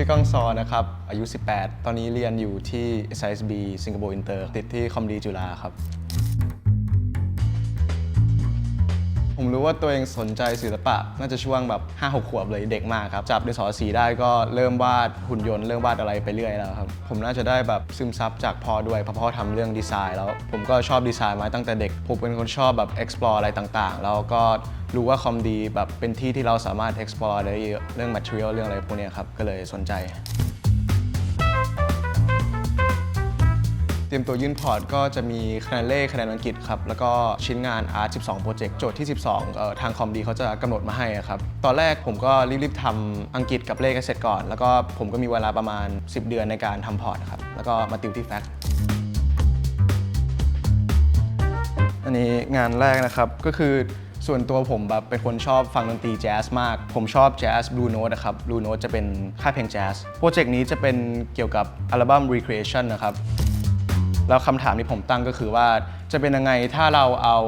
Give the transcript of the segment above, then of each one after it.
ชื่อก้องซอนะครับ อายุ 18 ตอนนี้เรียนอยู่ที่ SISB Singapore Inter ติดที่คอมดีจุฬาครับ รู้ว่าตัวเองสนใจศิลปะ น่าจะช่วงแบบ 5-6 ขวบเลยเด็กมากครับ จับดินสอสีได้ก็เริ่มวาดหุ่นยนต์เริ่มวาดอะไรไปเรื่อยแล้วครับ ผมน่าจะได้แบบซึมซับจากพ่อด้วยเพราะพ่อทำเรื่องดีไซน์ แล้วผมก็ชอบดีไซน์มาตั้งแต่เด็กผมเป็นคนชอบแบบ explore อะไรต่างๆ แล้วก็รู้ว่าคอมดีแบบเป็นที่ที่เราสามารถ explore ได้เยอะเรื่อง material เรื่องอะไรพวกนี้ครับก็เลยสนใจ เตรียมตัวยื่นพอร์ตก็จะมีคะแนนเลขคะแนนอังกฤษครับ แล้วก็ชิ้นงานอาร์ต12 โปรเจกต์โจทย์ที่ 12เอ่อทางคอมดีเขาจะกำหนดมาให้ครับ ตอนแรกผมก็รีบๆทำอังกฤษกับเลขให้เสร็จก่อน แล้วก็ผมก็มีเวลาประมาณ 10 เดือนในการทำพอร์ตครับ แล้วก็มาติวที่แฟกอันนี้งานแรกนะครับก็คือส่วนตัวผมแบบเป็นคนชอบฟังดนตรีแจ๊สมาก ผมชอบแจ๊สบลูโน e นะครับบลูโน e จะเป็นค่ายเพลงแจ๊สโปรเจกต์นี้จะเป็นเกี่ยวกับอัลบั้ม Recreation นะครับ แล้วคำถามที่ผมตั้งก็คือว่าจะเป็นยังไงถ้าเราเอา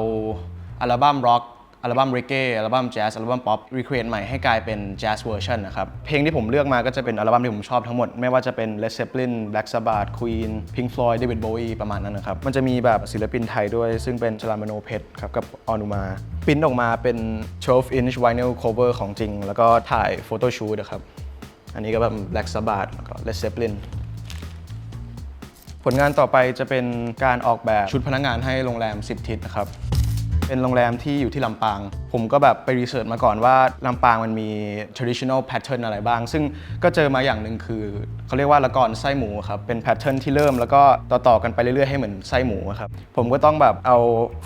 อัลบั้มร็อกอัลบั้มเรเก้อัลบั้มแจ๊สอัลบั้มป๊อปรีเครทใหม่ให้กลายเป็นแจ๊สเวอร์ชันนะครับ เพลงที่ผมเลือกมาก็จะเป็นอัลบั้มที่ผมชอบทั้งหมด ไม่ว่าจะเป็น Led Zeppelin Black Sabbath Queen Pink Floyd David Bowie ประมาณนั้นนะครับ มันจะมีแบบศิลปินไทยด้วย ซึ่งเป็นจลามโนเพชรครับ กับออนุมาปิ้นออกมาเป็น 12 inch vinyl cover ของจริง แล้วก็ถ่ายโฟโต้ชูตนะครับอันนี้ก็แบบ Black Sabbath แล้วก็ Led Zeppelin ผลงานต่อไปจะเป็นการออกแบบชุดพนักงานให้โรงแรม 10 ทิศนะครับ เป็นโรงแรมที่อยู่ที่ลำปาง ผมก็แบบไปรีเสิร์ชมาก่อนว่าลำปางมันมี traditional pattern อะไรบ้าง ซึ่งก็เจอมาอย่างหนึ่งคือ เขาเรียกว่าละกรไส้หมูครับ เป็น pattern ที่เริ่มแล้วก็ต่อๆกันไปเรื่อยๆให้เหมือนไส้หมูครับ ผมก็ต้องแบบเอา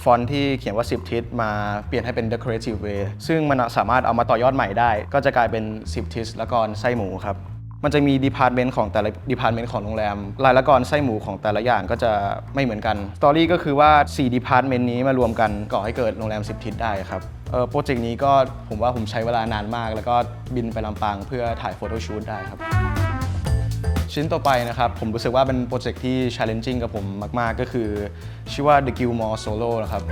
ฟอนต์ที่เขียนว่า 10 ทิศมาเปลี่ยนให้เป็น decorative way ซึ่งมันสามารถเอามาต่อยอดใหม่ได้ ก็จะกลายเป็น 10 ทิศละกรไส้หมูครับ มันจะมีดีพาร์ตเมนต์ของแต่ละดีพาร์ตเมนต์ของโรงแรมรายละกรไส้หมูของแต่ละอย่างก็จะไม่เหมือนกันสตอรี่ก็คือว่า4ดีพาร์ตเมนต์นี้มารวมกันก่อให้เกิดโรงแรม 10 ทิศได้ครับโปรเจกต์นี้ก็ผมว่าผมใช้เวลานานมาก แล้วก็บินไปลำปางเพื่อถ่ายโฟโต้ชูตได้ครับ ชิ้นต่อไปนะครับ ผมรู้สึกว่าเป็นโปรเจกต์ที่ challenging กับผมมาก ๆ ก็คือ ชื่อว่า The Gilmore Solo นะครับ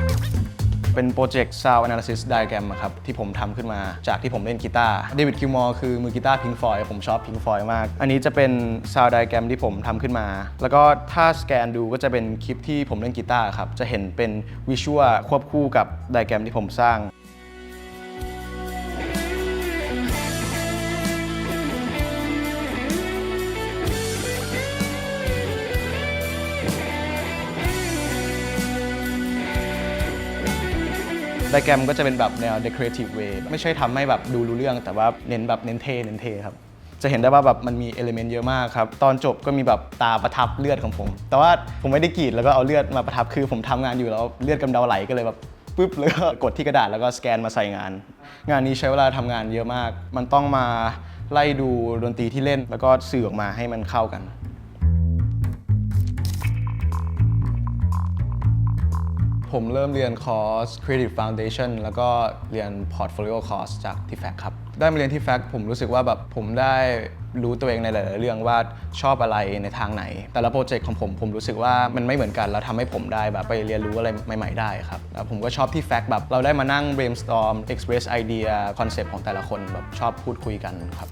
เป็นโปรเจกต์ Sound Analysis Diagram อะครับที่ผมทำขึ้นมาจากที่ผมเล่นกีตาร์เดวิดคิวมอร์คือมือกีตาร์พิงฟอยผมชอบพิงฟอยมาก อันนี้จะเป็น Sound Diagram ที่ผมทำขึ้นมา แล้วก็ถ้าสแกนดูก็จะเป็นคลิปที่ผมเล่นกีตาร์ครับจะเห็นเป็นวิชวลควบคู่กับไดแกรมที่ผมสร้าง ไดแกรมก็จะเป็นแบบแนว decorative way ไม่ใช่ทำให้แบบดูรู้เรื่องแต่ว่าเน้นแบบเน้นเท่เน้นเท่ครับจะเห็นได้ว่าแบบมันมีเอลิเมนต์เยอะมากครับ ตอนจบก็มีแบบตาประทับเลือดของผม แต่ว่าผมไม่ได้กรีดแล้วก็เอาเลือดมาประทับคือผมทำงานอยู่แล้วเลือดกำเดาไหลก็เลยแบบปุ๊บแล้วก็กดที่กระดาษแล้วก็สแกนมาใส่งาน งานนี้ใช้เวลาทำงานเยอะมาก มันต้องมาไล่ดูดนตรีที่เล่นแล้วก็สื่อออกมาให้มันเข้ากัน ผมเริ่มเรียนคอร์ส Creative Foundation แล้วก็เรียน Portfolio Course จากที่แฟกครับ ได้มาเรียนที่แฟกผมรู้สึกว่าแบบผมได้รู้ตัวเองในหลาย ๆ เรื่องว่าชอบอะไรในทางไหน แต่ละโปรเจกต์ของผมผมรู้สึกว่ามันไม่เหมือนกัน แล้วทำให้ผมได้แบบไปเรียนรู้อะไรใหม่ ๆ ได้ครับแล้วผมก็ชอบที่แฟกแบบเราได้มานั่ง brainstorm express idea concept ของแต่ละคนแบบชอบพูดคุยกันครับ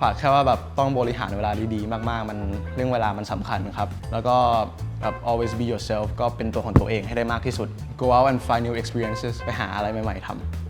ฝากแค่ว่าแบบต้องบริหารเวลาดี ๆ มาก ๆ มันเรื่องเวลามันสำคัญครับ แล้วก็ แบบ always be yourself ก็เป็นตัวของตัวเองให้ได้มากที่สุด go out and find new experiences ไปหาอะไรใหม่ ๆทำ